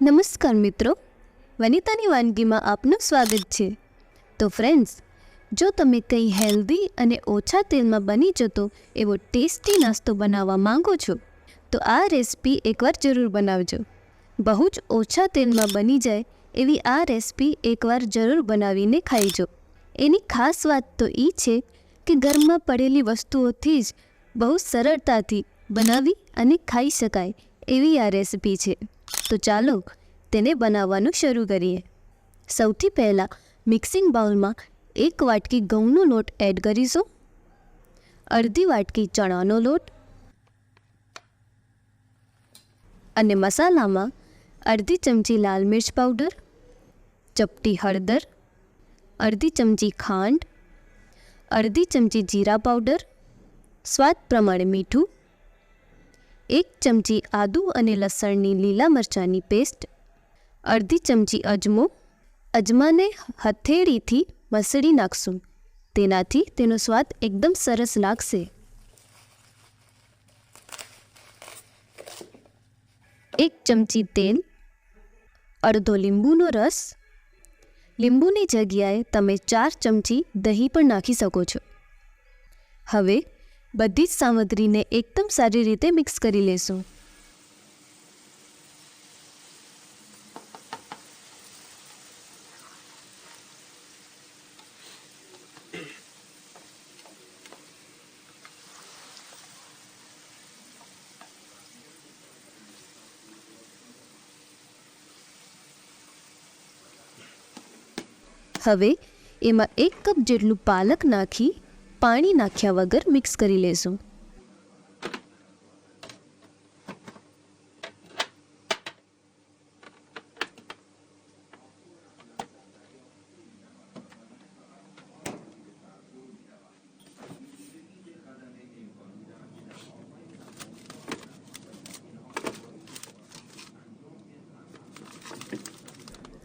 નમસ્કાર મિત્રો. વનિતાની વાનગીમાં આપનું સ્વાગત છે. તો ફ્રેન્ડ્સ જો તમે કંઈ હેલ્ધી અને ઓછા તેલમાં બની જતો એવો ટેસ્ટી નાસ્તો બનાવવા માંગો છો, તો આ રેસિપી એકવાર જરૂર બનાવજો. બહુ જ ઓછા તેલમાં બની જાય એવી આ રેસિપી એકવાર જરૂર બનાવીને ખાઈજો. એની ખાસ વાત તો એ છે કે ઘરમાં પડેલી વસ્તુઓથી જ બહુ સરળતાથી બનાવી અને ખાઈ શકાય એવી આ રેસિપી છે. તો ચાલો તેને બનાવવાનું શરૂ કરીએ. સૌથી પહેલાં મિક્સિંગ બાઉલમાં એક વાટકી ઘઉંનો લોટ એડ કરીશું. અડધી વાટકી ચણાનો લોટ અને મસાલામાં અડધી ચમચી લાલ મિર્ચ પાવડર, ચપટી હળદર, અડધી ચમચી ખાંડ, અડધી ચમચી જીરા પાવડર, સ્વાદ પ્રમાણે મીઠું એક ચમચી આદુ અને લસણની લીલા મરચાંની પેસ્ટ, અડધી ચમચી અજમો, અજમાને હથેળીથી મસળી નાખશું. તેનાથી તેનો સ્વાદ એકદમ સરસ લાગશે. એક ચમચી તેલ, અડધો લીંબુનો રસ. લીંબુની જગ્યાએ તમે ચાર ચમચી દહીં પણ નાખી શકો છો. હવે બધી જ સામગ્રીને એકદમ સારી રીતે મિક્સ કરી લેશું. હવે એમાં એક કપ જેટલું પાલક નાખી પાણી નાખ્યા વગર મિક્સ કરી લેશું.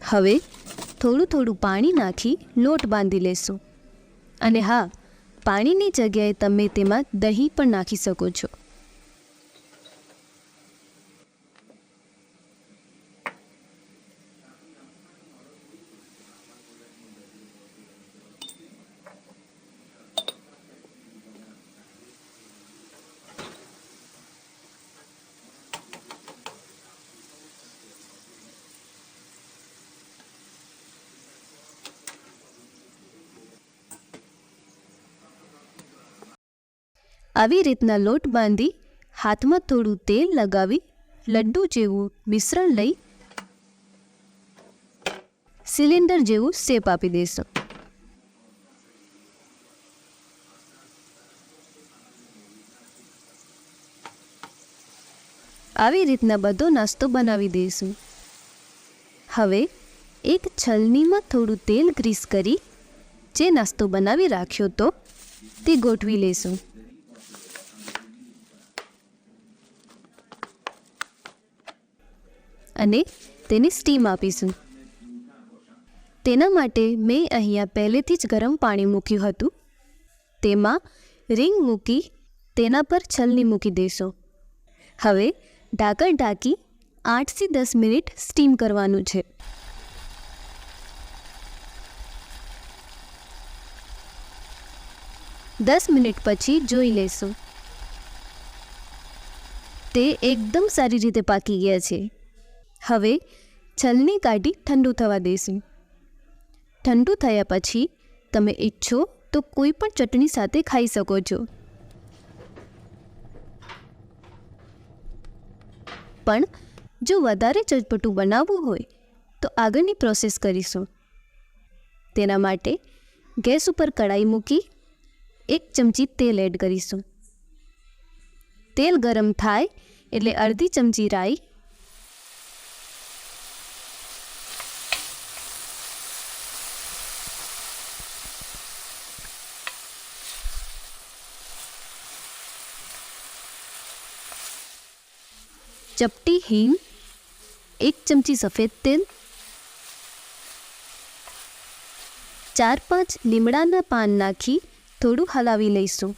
હવે થોડું થોડું પાણી નાખી લોટ બાંધી લેશું. અને હા પાણીની જગ્યાએ તમે તેમાં દહીં પણ નાખી શકો છો. આવી રીતના લોટ બાંધી હાથમાં થોડું તેલ લગાવી લડ્ડુ જેવું મિશ્રણ લઈ સિલિન્ડર જેવું શેપ આપી દેશું. આવી રીતના બધો નાસ્તો બનાવી દઈશું હવે એક છલનીમાં થોડું તેલ ગ્રીસ કરી જે નાસ્તો બનાવી રાખ્યો તો તે ગોઠવી લેશું. અને તેને સ્ટીમ આપીશું. તેના માટે મેં અહીંયા પહેલેથી જ ગરમ પાણી મૂક્યું હતું. તેમાં રીંગ મૂકી તેના પર છલની મૂકી દેશો. હવે ઢાંકણ ઢાંકી આઠથી દસ મિનિટ સ્ટીમ કરવાનું છે. દસ મિનિટ પછી જોઈ લેશું. તે એકદમ સારી રીતે પાકી ગયા છે. હવે છલની કાઢી ઠંડુ થવા દઈશું ઠંડુ થયા પછી તમે ઈચ્છો તો કોઈ પણ ચટણી સાથે ખાઈ શકો છો. પણ જો વધારે ચટપટું બનાવવું હોય તો આગળની પ્રોસેસ કરીશું. તેના માટે ગેસ ઉપર કડાઈ મૂકી એક ચમચી તેલ એડ કરીશું. તેલ ગરમ થાય એટલે અડધી ચમચી રાઈ ચપટી હિંગ એક ચમચી સફેદ તેલ ચાર પાંચ લીમડાના પાન નાખી થોડું હલાવી લઈશું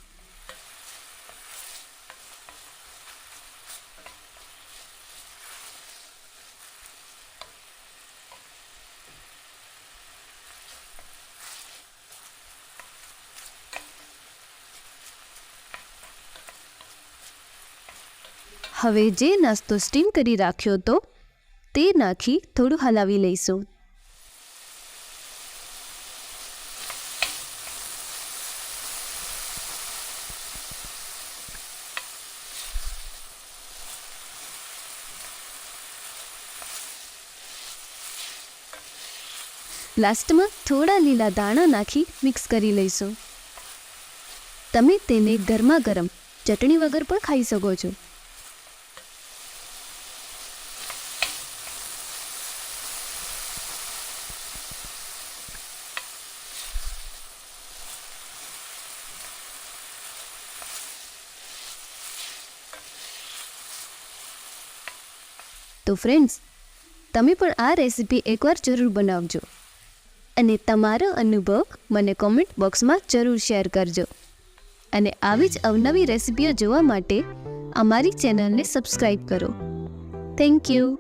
હવે જે નાસ્તો સ્ટીમ કરી રાખ્યો તો તે નાખી થોડું હલાવી લઈશું. લાસ્ટમાં થોડા લીલા દાણા નાખી મિક્સ કરી લઈશું. તમે તેને ગરમા ગરમ ચટણી વગર પણ ખાઈ શકો છો. તો ફ્રેન્ડ્સ તમે પણ આ રેસીપી એકવાર જરૂર બનાવજો. અને તમારો અનુભવ મને કોમેન્ટ બોક્સમાં જરૂર શેર કરજો. અને આવી જ અવનવી રેસીપીઓ જોવા માટે અમારી ચેનલને સબસ્ક્રાઈબ કરો. Thank you